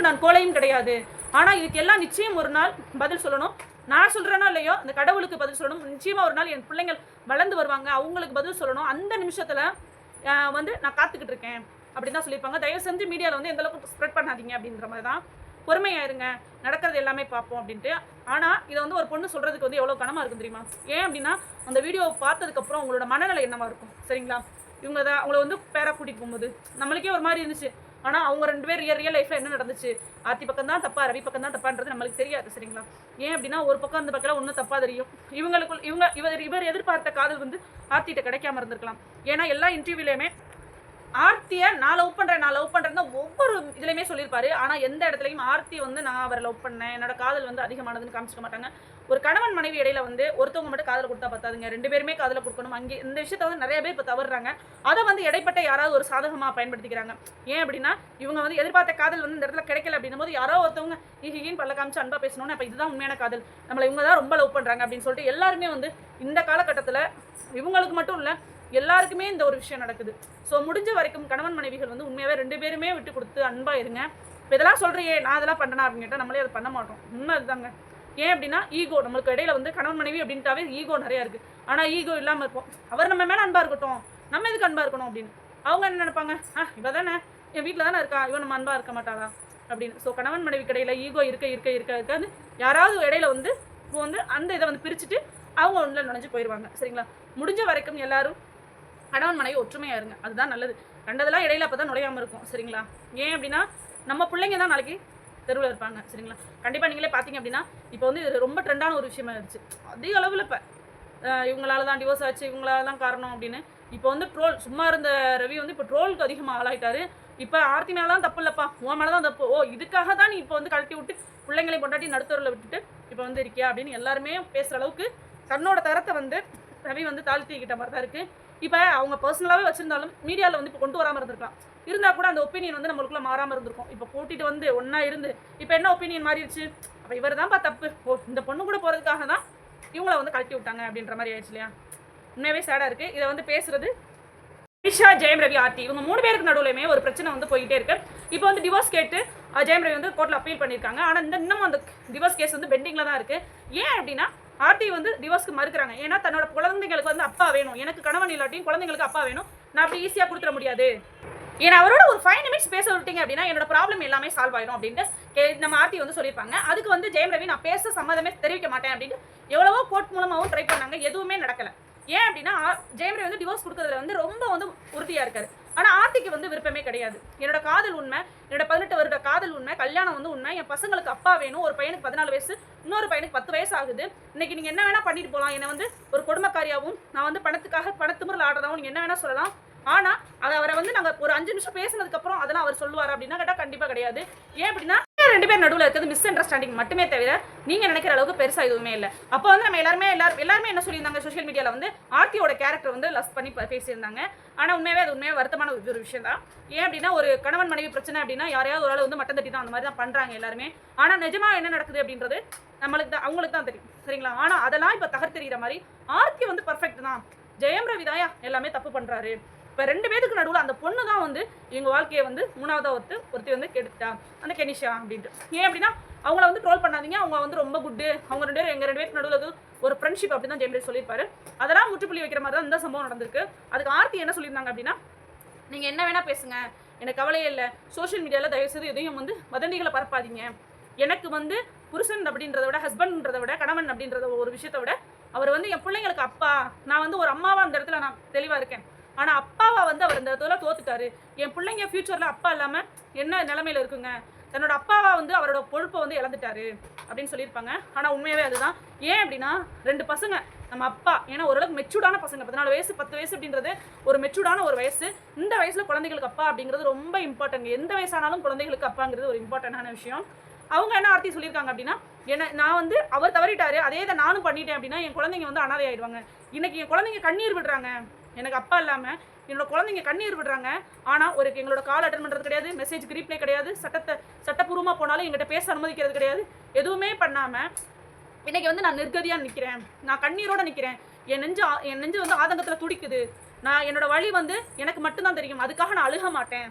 அளவுக்கு நான் கோலையும் கிடையாது. ஆனால் இதுக்கு எல்லாம் நிச்சயம் ஒரு நாள் பதில் சொல்லணும். நான் சொல்கிறேனோ இல்லையோ அந்த கடவுளுக்கு பதில் சொல்லணும். நிச்சயமாக ஒரு நாள் என் பிள்ளைங்கள் வளர்ந்து வருவாங்க. அவங்களுக்கு பதில் சொல்லணும். அந்த நிமிஷத்தில் வந்து நான் காத்துக்கிட்டு இருக்கேன். அப்படின்னு தான் சொல்லியிருப்பாங்க. தயவு செஞ்சு மீடியாவில் வந்து எந்தளவுக்கு ஸ்ப்ரெட் பண்ணாதீங்க அப்படின்ற மாதிரி தான். பொறுமையாயிருங்க. நடக்கிறது எல்லாமே பார்ப்போம் அப்படின்ட்டு. ஆனால் இதை வந்து ஒரு பொண்ணு சொல்கிறதுக்கு வந்து எவ்வளோ கனமாக இருக்கும் தெரியுமா? ஏன் அப்படின்னா அந்த வீடியோவை பார்த்ததுக்கப்புறம் உங்களோட மனநிலை என்னவாக இருக்கும்? சரிங்களா? இவங்க தான் அவங்கள வந்து பேரா கூட்டிகிட்டு போகும்போது நம்மளுக்கே ஒரு மாதிரி இருந்துச்சு. ஆனால் அவங்க ரெண்டு பேர் ரியல் ரியல் லைஃப்பில் என்ன நடந்துச்சு? ஆத்தி பக்கம் தான் தப்பா ரவி பக்கம் தான் தப்பான்றது நம்மளுக்கு தெரியாது சரிங்களா? ஏன் அப்படின்னா ஒரு பக்கம் அந்த பக்கம் ஒன்றும் தப்பாக தெரியும். இவங்களுக்குள் இவங்க இவர் இவர் எதிர்பார்த்த காதல் வந்து ஆர்த்திகிட்ட கிடைக்காம இருந்திருக்கலாம். ஏன்னா எல்லா இன்டர்வியூலையுமே ஆர்த்தியை நான் லவ் பண்ணுறேன் நான் லவ் பண்ணுறேன்னு ஒவ்வொரு இதுலையுமே சொல்லியிருப்பாரு. ஆனால் எந்த இடத்துலையும் ஆர்த்தி வந்து நான் அவரை லவ் பண்ணேன் என்னோட காதல் வந்து அதிகமானதுன்னு காமிச்சிக்க மாட்டாங்க. ஒரு கணவன் மனைவி இடையில வந்து ஒருத்தவங்க மட்டும் காதல் கொடுத்தா பார்த்தாதுங்க ரெண்டு பேருமே காதலை கொடுக்கணும். அங்கே இந்த விஷயத்த வந்து நிறைய பேர் இப்போ தவறுறாங்க. அதை வந்து இடைப்பட்ட யாராவது ஒரு சாதகமாக பயன்படுத்திக்கிறாங்க. ஏன் அப்படின்னா இவங்க வந்து எதிர்பார்த்த காதல் வந்து இந்த இடத்துல கிடைக்கல அப்படின்னும் போது யாரோ ஒருத்தவங்க ஹிஹின்னு பல்ல காமிச்சு அன்பா பேசணும்னு அப்போ இதுதான் உண்மையான காதல். நம்மளை இவங்க தான் ரொம்ப லவ் பண்ணுறாங்க அப்படின்னு சொல்லிட்டு எல்லாருமே வந்து இந்த காலகட்டத்தில் இவங்களுக்கு மட்டும் இல்லை எல்லாருக்குமே இந்த ஒரு விஷயம் நடக்குது. ஸோ முடிஞ்ச வரைக்கும் கணவன் மனைவிகள் வந்து உண்மையாகவே ரெண்டு பேருமே விட்டு கொடுத்து அன்பாக இருங்க. இப்போ இதெல்லாம் சொல்கிறியே நான் அதெல்லாம் பண்ணனா அப்படின்னு கேட்டால் நம்மளே அதை பண்ண மாட்டோம். உண்மை அதுதாங்க. ஏன் அப்படின்னா ஈகோ நம்மளுக்கு இடையில வந்து கணவன் மனைவி அப்படின்ட்டாவே ஈகோ நிறையா இருக்குது ஆனால் ஈகோ இல்லாமல் இருப்போம். அவர் நம்ம மேலே அன்பாக இருக்கட்டும். நம்ம எதுக்கு அன்பாக இருக்கணும் அப்படின்னு. அவங்க என்ன நினைப்பாங்க? ஆ இவ தானே. என் வீட்டில் தானே இருக்கா? இவன் நம்ம அன்பாக இருக்க மாட்டாளா? அப்படின்னு. ஸோ கணவன் மனைவி கடையில் ஈகோ இருக்க இருக்க இருக்க இருக்க யாராவது இடையில வந்து இப்போ வந்து அந்த இதை வந்து பிரிச்சுட்டு அவங்க ஒன்றில் நுழைஞ்சு போயிடுவாங்க சரிங்களா? முடிஞ்ச வரைக்கும் எல்லாரும் கணவன் மனைவி ஒற்றுமையாக இருங்க. அதுதான் நல்லது. ரெண்டதெல்லாம் இடையில அப்போ தான் நுழையாமல் இருக்கும். சரிங்களா? ஏன் அப்படின்னா நம்ம பிள்ளைங்க தான் நாளைக்கு தெருவில் இருப்பாங்க. சரிங்களா? கண்டிப்பாக நீங்களே பார்த்தீங்க அப்படின்னா இப்போ வந்து இது ரொம்ப ட்ரெண்டான ஒரு விஷயமா இருந்துச்சு. அதிக அளவில் இப்போ இவங்களால தான் டிவோர்ஸ் ஆச்சு இவங்களால தான் காரணம் அப்படின்னு. இப்போ வந்து ட்ரோல் சும்மா இருந்த ரவி வந்து இப்போ ட்ரோலுக்கு அதிகமாக ஆளாயிட்டாரு. இப்போ ஆர்த்தி மேலே தான் தப்பு இல்லைப்பா. உன் மேலே தான் தப்பு. ஓ இதுக்காக தான் நீ இப்போ வந்து கழட்டி விட்டு பிள்ளைங்களை பொண்டாட்டி நடுத்தரில் விட்டுட்டு இப்போ வந்து இருக்கியா அப்படின்னு எல்லாருமே பேசுகிற அளவுக்கு தன்னோட தரத்தை வந்து ரவி வந்து தாழ்த்திக்கிட்ட மாதிரி தான் இருக்குது இப்போ அவங்க பர்சனலாகவே வச்சிருந்தாலும் மீடியாவில் வந்து இப்போ கொண்டு வராமல் இருந்திருக்கலாம். இருந்தால் கூட அந்த ஒப்பீனியன் வந்து நம்மளுக்குள்ள மாறாமல் இருந்திருக்கும். இப்போ கூட்டிட்டு வந்து ஒன்றா இருந்து இப்போ என்ன ஒப்பீனியன் மாறிடுச்சு? அப்போ இவர் தான்ப்பா தப்பு. ஓ இந்த பொண்ணு கூட போகிறதுக்காக தான் இவங்கள வந்து கழட்டி விட்டாங்க அப்படின்ற மாதிரி ஆயிடுச்சு இல்லையா? உண்மையாகவே சேடாக இருக்குது இதை வந்து பேசுறது நிஷா ஜெயம் ரவி ஆர்த்தி. இவங்க மூணு பேருக்கு நடுவுலையுமே ஒரு பிரச்சனை வந்து போயிட்டே இருக்கு. இப்போ வந்து டிவோர்ஸ் கேட்டு ஜெயம் ரவி வந்து கோர்ட்டில் அப்பீல் பண்ணியிருக்காங்க. ஆனால் இந்த இன்னமும் அந்த டிவோர்ஸ் கேஸ் வந்து பெண்டிங்கில் தான் இருக்குது ஏன் அப்படின்னா ஆர்த்தி வந்து டிவோர்ஸ்க்கு மறுக்கிறாங்க. ஏன்னா தன்னோட குழந்தைங்களுக்கு வந்து அப்பா வேணும். எனக்கு கணவன் இல்லாட்டியும் குழந்தைங்களுக்கு அப்பா வேணும். நான் அப்படி ஈஸியாக கொடுத்துட முடியாது. ஏன்னா அவரோட ஒரு ஃபைவ் நிமிட்ஸ் பேச விட்டீங்க அப்படின்னா என்னோட ப்ராப்ளம் எல்லாமே சால்வ் ஆயிடும் அப்படின்ட்டு கே- நம்ம ஆர்த்தி வந்து சொல்லியிருப்பாங்க. அதுக்கு வந்து ஜெயம் ரவி நான் பேச சம்மதமே தெரிவிக்க மாட்டேன் அப்படின்ட்டு எவ்வளவோ கோர்ட் மூலமாகவும் ட்ரை பண்ணாங்க. எதுவுமே நடக்கலை. ஏன் அப்படின்னா ஜெயம் ரவி வந்து டிவோர்ஸ் கொடுக்கறதுல வந்து ரொம்ப வந்து உறுதியாக இருக்காரு. ஆனால் ஆர்த்திக்கு வந்து விருப்பமே கிடையாது. என்னோட காதல் உண்மை என்னோட பதினெட்டு வருட காதல் உண்மை கல்யாணம் வந்து உண்மை. என் பசங்களுக்கு அப்பா வேணும் ஒரு பையனுக்கு பதினாலு வயசு இன்னொரு பையனுக்கு பத்து வயசு ஆகுது. இன்னைக்கு நீங்கள் என்ன வேணால் பண்ணிட்டு போகலாம் என்னை வந்து ஒரு கொடுமைக்காரியாவும் நான் வந்து பணத்துக்காக பணத்துமுறையில் ஆடுறதாகவும் நீங்கள் என்ன வேணால் சொல்லலாம். ஆனால் அதை அவரை வந்து நாங்கள் ஒரு அஞ்சு நிமிஷம் பேசினதுக்கப்புறம் அதெல்லாம் அவர் சொல்லுவார் அப்படின்னா கேட்டால் கண்டிப்பாக கிடையாது. ஏன் அப்படின்னா நடுவில் இருக்கிறது மிஸ் அண்டர்ஸ்டாண்டிங் மட்டுமே தவிர நீங்கள் நினைக்கிற அளவுக்கு பெருசாக எதுவுமே இல்லை. அப்போ வந்து நம்ம எல்லாருமே எல்லாரும் எல்லாருமே என்ன சொல்லியிருந்தாங்க சோஷியல் மீடியாவில் வந்து ஆர்த்தியோட கேரக்டர் வந்து லஸ் பண்ணி பேசியிருந்தாங்க. ஆனால் உண்மையாகவே அது உண்மையாக வருத்தமான ஒரு விஷயம் தான் ஏன் அப்படின்னா ஒரு கணவன் மனைவி பிரச்சனை அப்படின்னா யாரையாவது ஒரு ஆள் வந்து மட்டம் தட்டி தான் அந்த மாதிரி தான் பண்ணுறாங்க எல்லாருமே. ஆனால் நிஜமா என்ன நடக்குது அப்படின்றது நம்மளுக்கு தான் அவங்களுக்கு தான் தெரியும். சரிங்களா? ஆனால் அதெல்லாம் இப்போ தகர்த்தெறிகிற மாதிரி ஆர்த்தி வந்து பர்ஃபெக்ட் தான். ஜெயம் ரவி தாயா எல்லாமே தப்பு பண்ணுறாரு இப்போ ரெண்டு பேருக்கு நடுவில் அந்த பொண்ணு தான் வந்து எங்கள் வாழ்க்கையை வந்து மூணாவதாக ஒருத்து ஒருத்தி வந்து கெடுத்தா அந்த கெனிஷா அப்படின்ட்டு. ஏன் அப்படின்னா அவங்கள வந்து ட்ரோல் பண்ணாதீங்க. அவங்க வந்து ரொம்ப குட்டு அவங்க ரெண்டு பேரும் எங்கள் ரெண்டு பேருக்கு நடுவில் ஒரு ஃப்ரெண்ட்ஷிப் அப்படி தான் ஜெயம்ரவி சொல்லியிருப்பாரு. அதெல்லாம் முற்றுப்புள்ளி வைக்கிற மாதிரி தான் இந்த சம்பவம் நடந்திருக்கு. அதுக்கு ஆர்த்தி என்ன சொல்லியிருந்தாங்க அப்படின்னா நீங்கள் என்ன வேணால் பேசுங்க. எனக்கு கவலையே இல்லை. சோஷியல் மீடியாவில் தயவுசெய்து எதையும் வந்து வதந்திகளை பரப்பாதீங்க. எனக்கு வந்து புருஷன் அப்படின்றத விட ஹஸ்பண்ட்ன்றத விட கணவன் அப்படின்றத ஒரு விஷயத்த விட அவர் வந்து என் பிள்ளைங்களுக்கு அப்பா. நான் வந்து ஒரு அம்மாவாக அந்த இடத்துல நான் தெளிவாக இருக்கேன். ஆனால் அப்பாவை வந்து அவர் இந்த இடத்துல தோத்துட்டாரு. என் பிள்ளைங்க ஃப்யூச்சரில் அப்பா இல்லாமல் என்ன நிலமையில இருக்குங்க? தன்னோட அப்பாவா வந்து அவரோட பொறுப்பை வந்து இழந்துட்டாரு அப்படின்னு சொல்லியிருப்பாங்க. ஆனால் உண்மையாகவே அதுதான். ஏன் அப்படின்னா ரெண்டு பசங்க நம்ம அப்பா. ஏன்னா ஓரளவுக்கு மெச்சூர்டான பசங்க. பதினாலு வயசு பத்து வயசு அப்படின்றது ஒரு மெச்சூர்டான ஒரு வயசு. இந்த வயசில் குழந்தைகளுக்கு அப்பா அப்படிங்கிறது ரொம்ப இம்பார்ட்டன்ட் எந்த வயசானாலும் குழந்தைகளுக்கு அப்பாங்கிறது ஒரு இம்பார்ட்டன்டான விஷயம். அவங்க என்ன ஆர்த்தி சொல்லியிருக்காங்க அப்படின்னா என்ன நான் வந்து அவர் தவறிட்டாரு அதே இதை நானும் பண்ணிட்டேன் அப்படின்னா என் குழந்தைங்க வந்து அனாதை ஆயிடுவாங்க இன்னைக்கு என் குழந்தைங்க கண்ணீர் விடுறாங்க. எனக்கு அப்பா இல்லாமல் என்னோட குழந்தைங்க கண்ணீர் விடுறாங்க. ஆனால் ஒரு எங்களோட கால் அட்டன் பண்ணுறது கிடையாது மெசேஜ் ரீப்ளை கிடையாது சட்டத்தை சட்டப்பூர்வமாக போனாலும் எங்கிட்ட பேச அனுமதிக்கிறது கிடையாது. எதுவுமே பண்ணாமல் இன்னைக்கு வந்து நான் நிர்கதியாக நிற்கிறேன் நான் கண்ணீரோடு நிற்கிறேன் என் நெஞ்சு என் நெஞ்சு வந்து ஆதங்கத்தில் துடிக்குது. நான் என்னோட வழி வந்து எனக்கு மட்டும்தான் தெரியும். அதுக்காக நான் அழுக மாட்டேன்.